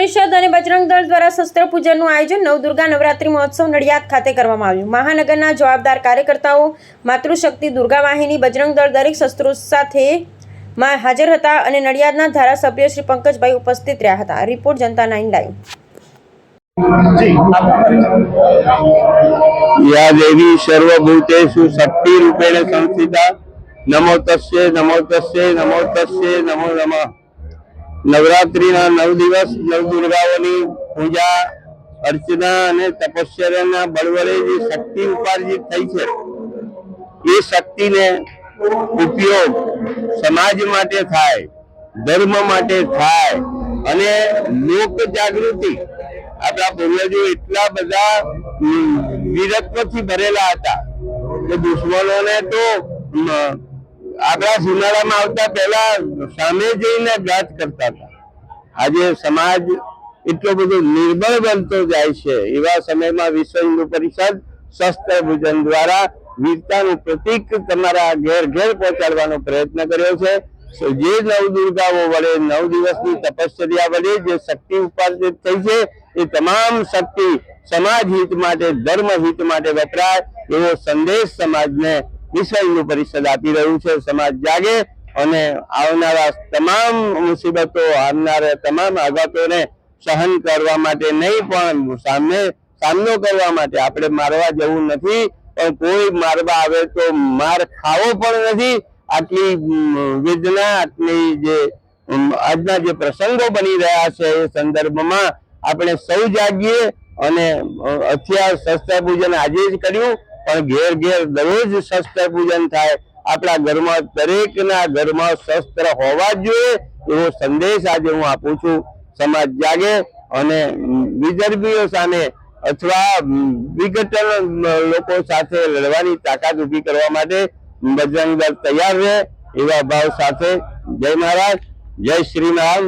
પરિષદ અને બજરંગ દળ દ્વારા શસ્ત્ર પૂજનનું આયોજન નવદુર્ગા નવરાત્રી મહોત્સવ નડિયાદ ખાતે કરવામાં આવ્યું. મહાનગરના જવાબદાર કાર્યકર્તાઓ, માતૃશક્તિ દુર્ગા વાહિની, બજરંગ દળ દરેક શસ્ત્રો સાથે માં હાજર હતા અને નડિયાદના ધારાસભ્ય શ્રી પંકજભાઈ ઉપસ્થિત રહ્યા હતા. રિપોર્ટ જનતા નાઇન લાઈવ યા દેવી સર્વભૂતેષુ શક્તિ રૂપેણ સંસ્થિતા નમો તસ્ય નમો તસ્ય નમો તસ્ય, નમો નમઃ. નવરાત્રિના નવ દિવસ નવ દુર્ગાઓની પૂજા, અર્ચના અને તપશ્ચર્યાના બળવડે જે શક્તિ ઉપાર્જિત થઈ છે, એ શક્તિને ઉપયોગ સમાજ માટે થાય, ધર્મ માટે થાય અને લોક જાગૃતિ આપણા પૂર્વજો એટલા બધા વિરત્વથી ભરેલા હતા કે દુશ્મનોને તો આપણા શિનાળામાં આવતા પહેલા સામે જઈને ગાત કરતા હતા. આજે સમાજ એટલો બધો નિર્બળ બનતો જાય છે. એવા સમયમાં વિશ્વ હિન્દુ પરિષદ શસ્ત્ર ભૂજન દ્વારા વીરતાનું પ્રતીક તમારા ઘેર ઘેર પહોંચાડવાનો પ્રયત્ન કર્યો છે. જે નવ દુર્ગાઓ વડે નવ દિવસની તપશ્ચર્યા વડે જે શક્તિ ઉપાર્જિત થઈ છે, એ તમામ શક્તિ સમાજ હિત માટે ધર્મ હિત માટે વપરાય એવો સંદેશ સમાજને વિશ્વ પરિષદ આપી રહ્યું છે, સમાજ જાગે અને આવનારા તમામ મુસીબતો, આવનારા તમામ આઘાતોને સહન કરવા માટે નહીં, પણ સામે સામનો કરવા માટે આપણે મારવા જવું નથી, પણ કોઈ મારવા આવે તો માર ખાવો પણ નથી. આટલી વેદના, આટલી જે આજના જે પ્રસંગો બની રહ્યા છે, એ સંદર્ભમાં આપણે સૌ જાગીએ અને હથિયાર શસ્ત્ર પૂજન આજે જ કર્યું. પણ ઘેર ઘેર દરરોજ શસ્ત્ર પૂજન થાય. આપણા ઘરમાં દરેકના ઘરમાં શસ્ત્ર હોવા જોઈએ એવો સંદેશ આજે હું આપું છું. સમાજ જાગે અને વિદર્ભીઓ સામે અથવા વિઘટન લોકો સાથે લડવાની તાકાત ઊભી કરવા માટે બજરંગ દળ તૈયાર રહે એવા ભાવ સાથે. જય મહારાજ, જય શ્રી રામ.